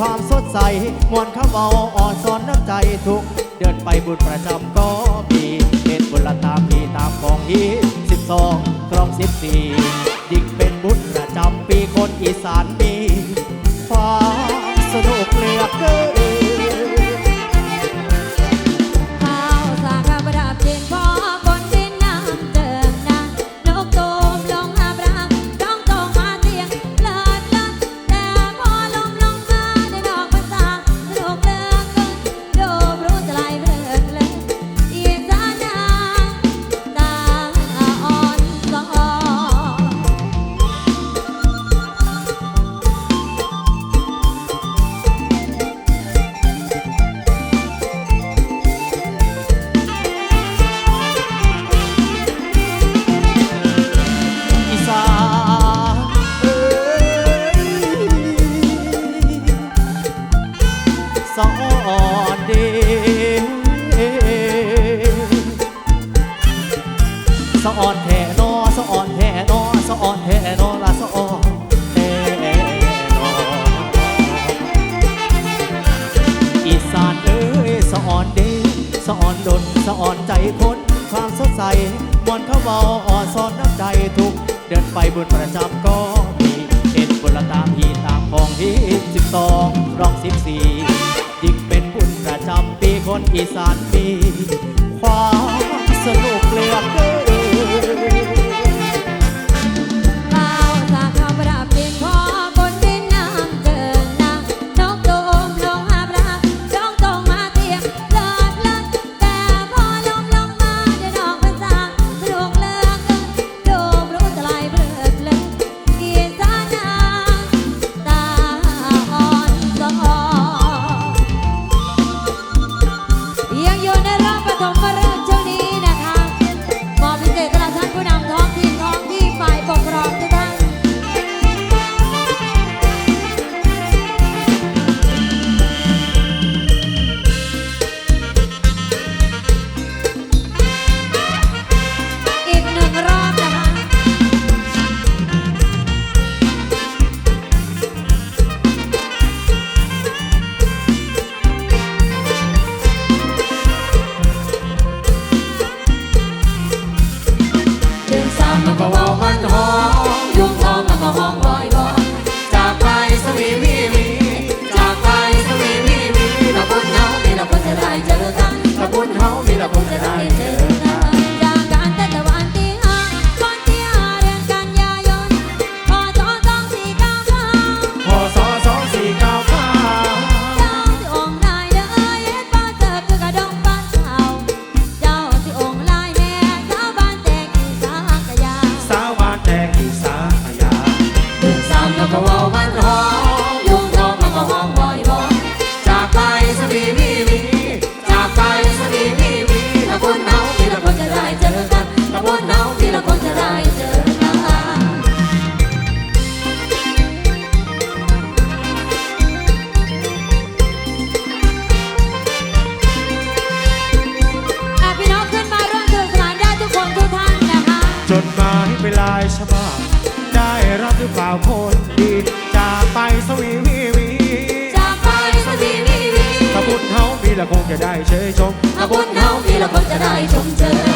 ความสดใส มวลข้าวเบาอ่อนสอนน้ำใจทุก เดินไปบุญประจำก็มีเหตุบุญละตามพี่ตามของฮีสิบสองครองสิบสี่ยิ่งเป็นบุญประจำปีคนอีสานมี ความสนุกเหลือเกิน อีสาน 在中间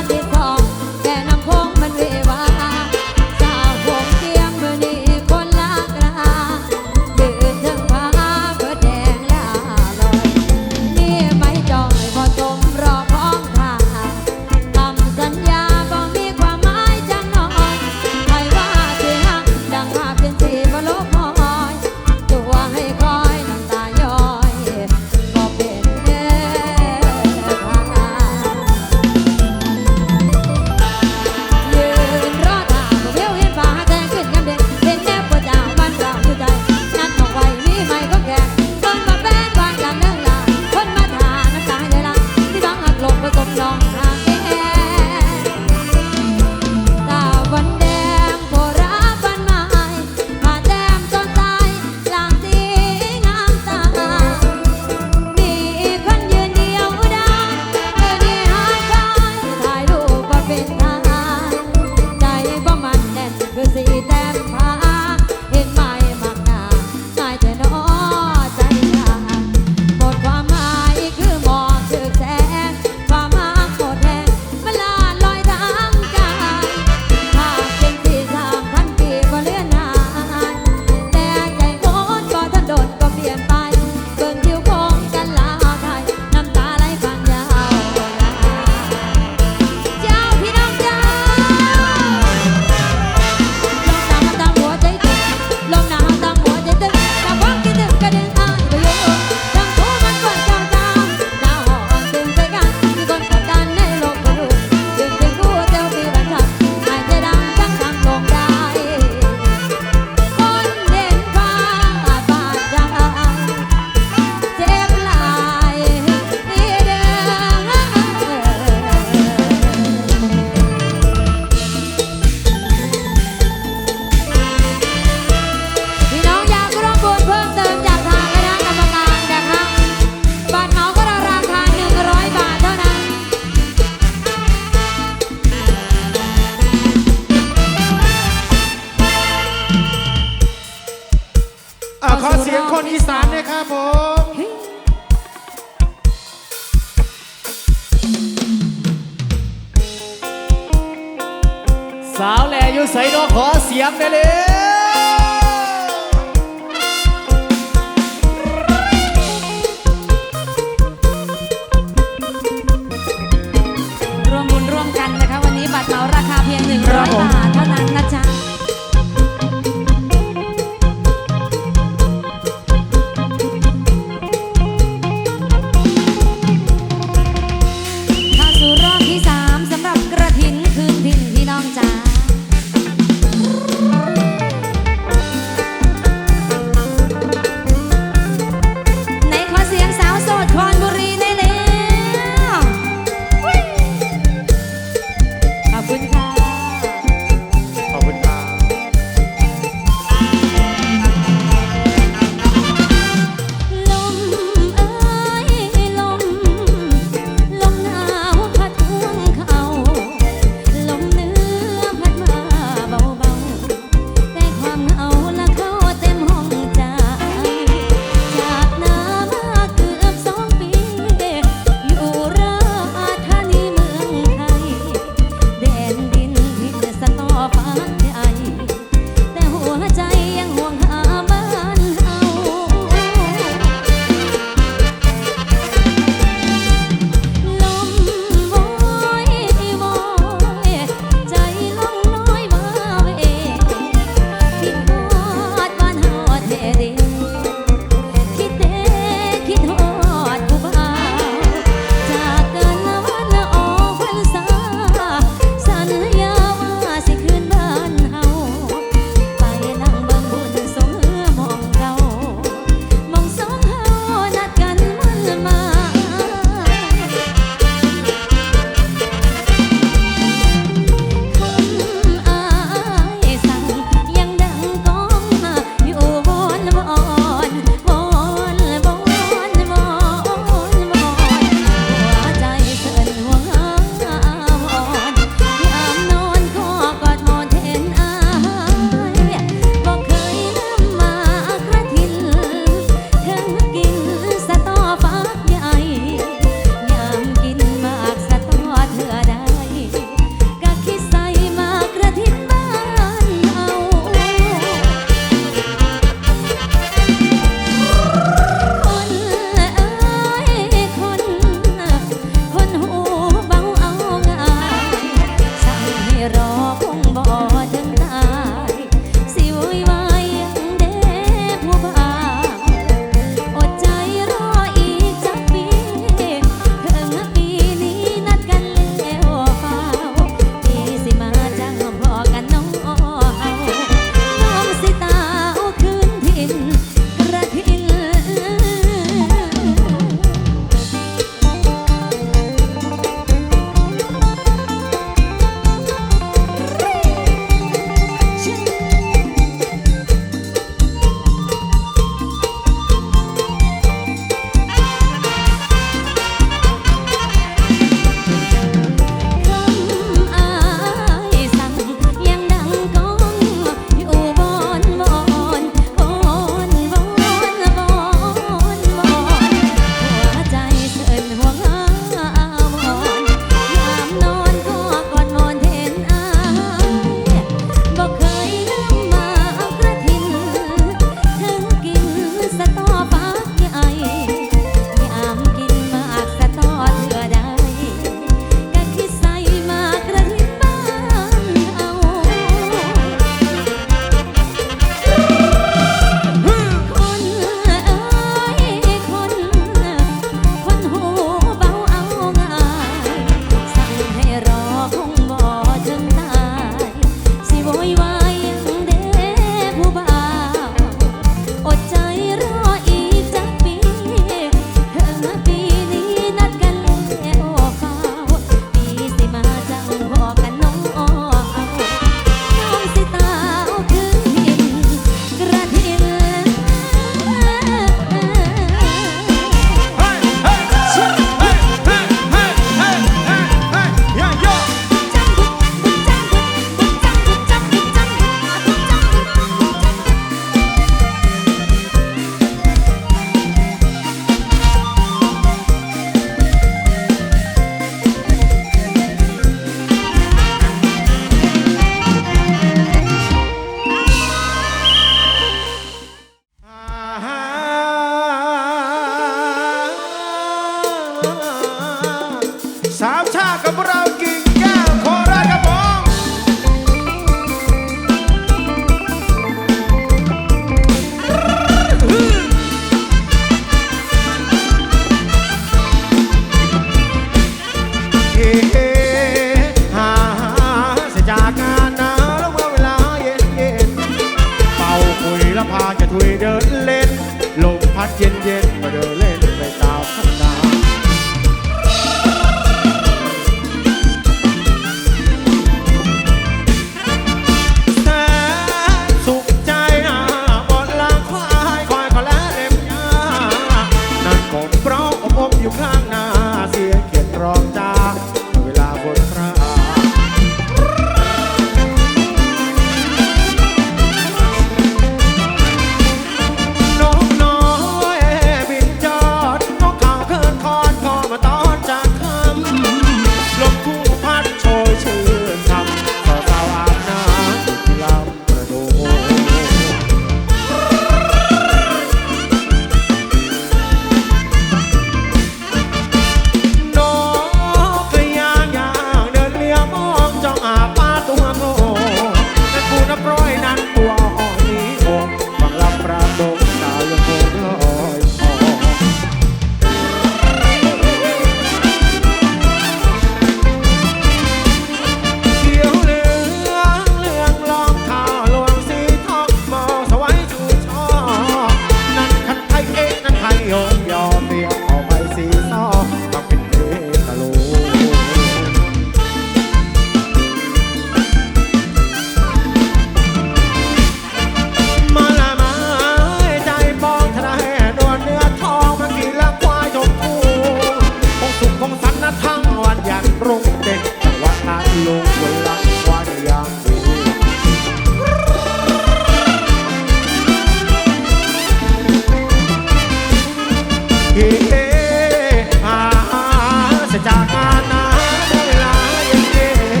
จากงานนาได้เวลาเย็นเย็น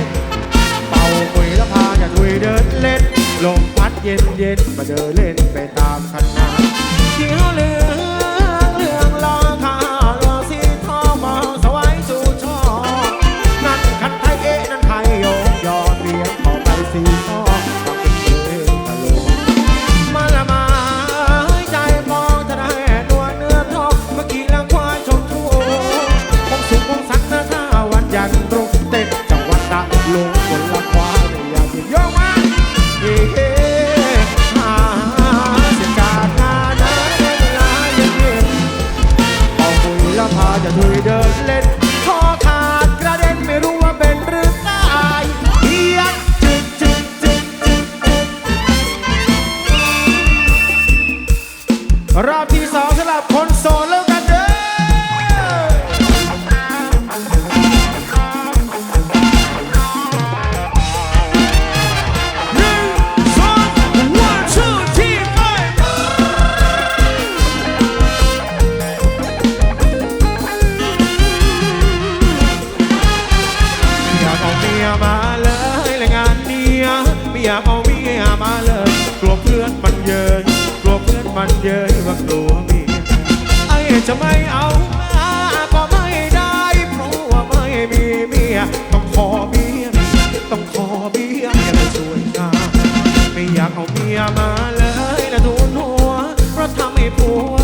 เป่าคุยแล้วพากันคุยเดินเล่น ลมพัดเย็นเย็นมาเดินเล่นไปตามคั อย่ามาเลยนะทุนหัวเพราะทำให้ผัว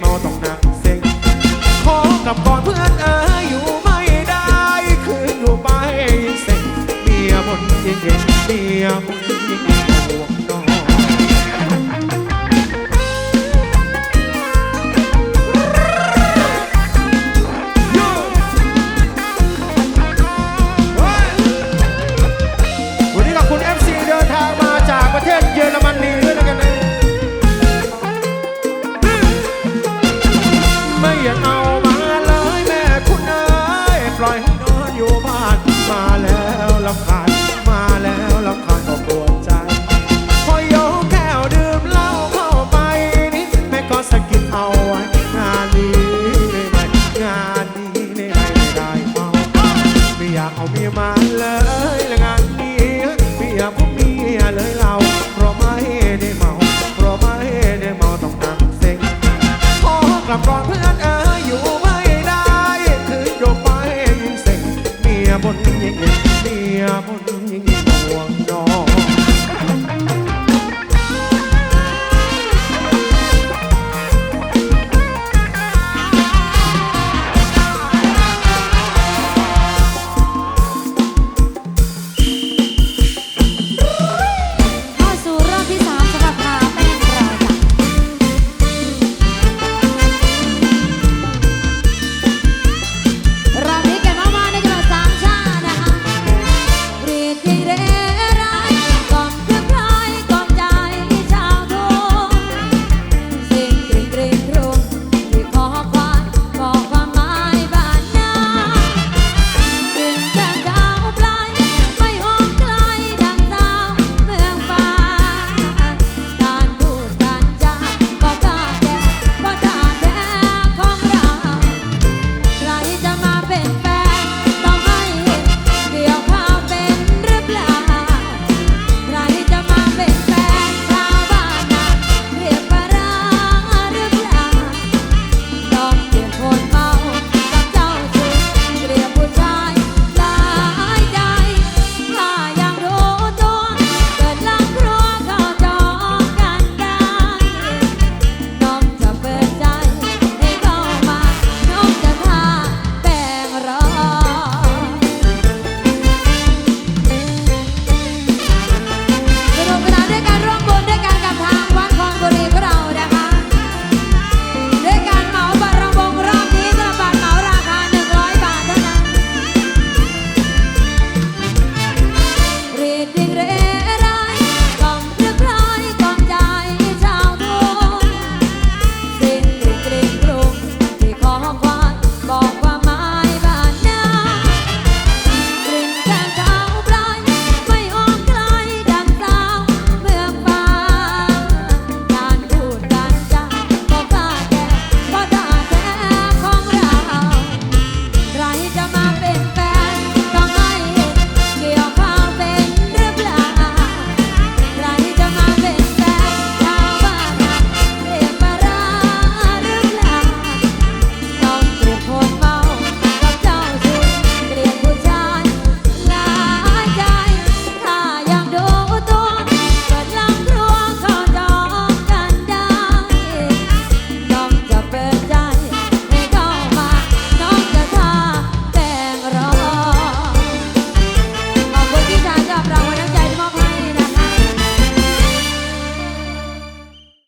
เมาต้องนักเซ็งขอกับก่อนเพื่อนเอออยู่ไม่ได้ คืนอยู่ไปเซ็งเมียบนเย็นเย็นเมียบน